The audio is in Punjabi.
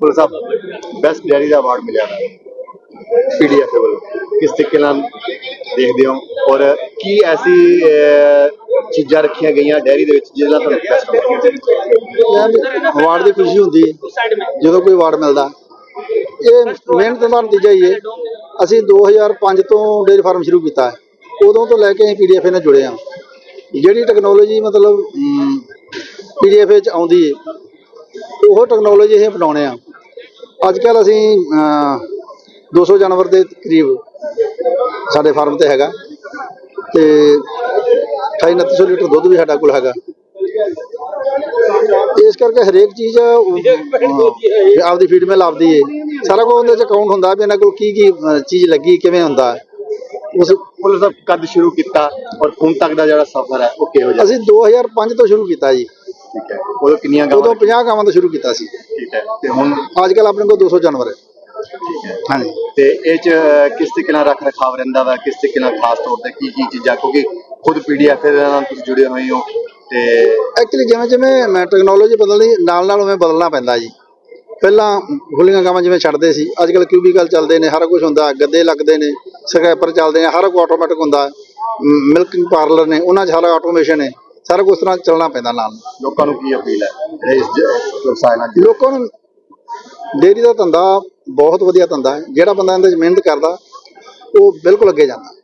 ਪੁਲਿਸ ਸਾਹਿਬ ਬੈਸਟ ਡੈਰੀ ਦਾ ਅਵਾਰਡ ਮਿਲਿਆ ਪੀਡੀਐਫ ਵੱਲੋਂ। ਕਿਸ ਤਰੀਕੇ ਨਾਲ ਦੇਖਦੇ ਹੋ? ਔਰ ਕੀ ਐਸੀ ਚੀਜ਼ਾਂ ਰੱਖੀਆਂ ਗਈਆਂ ਡੈਰੀ ਦੇ ਵਿੱਚ ਜਿਹਦੇ ਨਾਲ ਤੁਹਾਨੂੰ ਬੈਸਟ ਅਵਾਰਡ ਦੀ ਖੁਸ਼ੀ ਹੁੰਦੀ ਹੈ। ਜਦੋਂ ਕੋਈ ਅਵਾਰਡ ਮਿਲਦਾ। ਇਹ ਮਿਹਨਤ ਦਾ ਨਤੀਜਾ ਹੀ ਹੈ। ਅਸੀਂ 2005 ਤੋਂ ਡੇਅਰੀ ਫਾਰਮ ਸ਼ੁਰੂ ਕੀਤਾ ਉਦੋਂ ਤੋਂ ਲੈ ਕੇ ਅਸੀਂ ਪੀਡੀਐਫ ਨਾਲ ਜੁੜੇ ਹਾਂ। ਜਿਹੜੀ ਟੈਕਨੋਲੋਜੀ ਮਤਲਬ ਪੀਡੀਐਫ ਵਿੱਚ ਆਉਂਦੀ ਹੈ, ਉਹ ਟੈਕਨੋਲੋਜੀ ਅਸੀਂ ਅਪਣਾਉਣੇ ਆ ਅੱਜ ਕੱਲ ਅਸੀਂ ਅਮ, 200 ਜਾਨਵਰ ਦੇ ਕਰੀਬ ਸਾਡੇ ਫਾਰਮ ਤੇ ਹੈਗਾ ਤੇ 2900 ਲੀਟਰ ਦੁੱਧ ਵੀ ਸਾਡੇ ਕੋਲ ਹੈਗਾ। ਇਸ ਕਰਕੇ ਹਰੇਕ ਚੀਜ਼ ਆਪਦੀ ਫੀਡਮੇਲ ਆਪਦੀ ਹੈ ਸਾਰਾ ਕੁਝ ਉਹਦੇ ਚ ਅਕਾਊਂਟ ਹੁੰਦਾ ਵੀ ਇਹਨਾਂ ਕੋਲ ਕੀ ਕੀ ਚੀਜ਼ ਲੱਗੀ ਕਿਵੇਂ ਹੁੰਦਾ। ਉਸ ਪੁਲਿਸ ਸਾਹਿਬ ਕਦ ਸ਼ੁਰੂ ਕੀਤਾ ਔਰ ਹੁਣ ਤੱਕ ਦਾ ਜਿਹੜਾ ਸਫ਼ਰ ਹੈ ਉਹ ਕਿਹੋ ਜਿਹਾ? ਅਸੀਂ 2005 ਤੋਂ ਸ਼ੁਰੂ ਕੀਤਾ ਜੀ। ਠੀਕ ਹੈ। ਉਦੋਂ ਕਿੰਨੀਆਂ ਉਦੋਂ ਗਾਵਾਂ 50 ਗਾਵਾਂ ਤੋਂ ਸ਼ੁਰੂ ਕੀਤਾ ਸੀ। ਠੀਕ ਹੈ। ਤੇ ਹੁਣ? ਅੱਜ ਕੱਲ ਆਪਣੇ ਕੋਲ 200 ਜਾਨਵਰ ਹੈ। ਹਾਂਜੀ। ਤੇ ਇਹ ਚ ਕਿਸ ਤਰੀਕੇ ਨਾਲ ਰੱਖ ਰਖਾਵ ਰਹਿੰਦਾ ਵਾ? ਕਿਸ ਤਰੀਕੇ ਨਾਲ ਖਾਸ ਤੌਰ ਤੇ ਕੀ ਕੀ ਚੀਜ਼ਾਂ? ਕਿਉਂਕਿ ਖੁਦ ਪੀਡੀਐਫ ਦੇ ਨਾਲ ਤੁਸੀਂ ਜੁੜੇ ਹੋਏ ਹੋ ਤੇ ਐਕਚੁਅਲੀ ਜਿਵੇਂ ਜਿਵੇਂ ਮੈਂ ਟੈਕਨੋਲੋਜੀ ਬਦਲਦੀ ਨਾਲ ਨਾਲ ਉਵੇਂ ਬਦਲਣਾ ਪੈਂਦਾ ਜੀ। ਪਹਿਲਾਂ ਖੁੱਲੀਆਂ ਗਾਵਾਂ ਜਿਵੇਂ ਛੱਡਦੇ ਸੀ ਅੱਜ ਕੱਲ ਕਿਊਬੀਕਲ ਚੱਲਦੇ ਨੇ ਹਰ ਕੁਝ ਹੁੰਦਾ ਗੱਦੇ ਲੱਗਦੇ ਨੇ ਸਕ੍ਰੈਪਰ ਚੱਲਦੇ ਨੇ ਹਰ ਕੁਝ ਆਟੋਮੈਟਿਕ ਹੁੰਦਾ। ਮਿਲਕਿੰਗ ਪਾਰਲਰ ਨੇ ਉਹਨਾਂ 'ਚ ਸਾਰਾ ਆਟੋਮੇਸ਼ਨ ਹੈ ਸਾਰਾ ਕੁਝ ਤਰ੍ਹਾਂ ਚੱਲਣਾ ਪੈਂਦਾ ਨਾਲ ਲੋਕਾਂ ਨੂੰ ਕੀ ਅਪੀਲ ਹੈ? ਇਸ ਵਿਵਸਾਏ ਨਾਲ? ਲੋਕਾਂ ਨੂੰ ਡੇਅਰੀ ਦਾ ਧੰਦਾ ਬਹੁਤ ਵਧੀਆ ਧੰਦਾ ਹੈ। ਜਿਹੜਾ ਬੰਦਾ ਇਹਦੇ 'ਚ ਮਿਹਨਤ ਕਰਦਾ ਉਹ ਬਿਲਕੁਲ ਅੱਗੇ ਜਾਂਦਾ।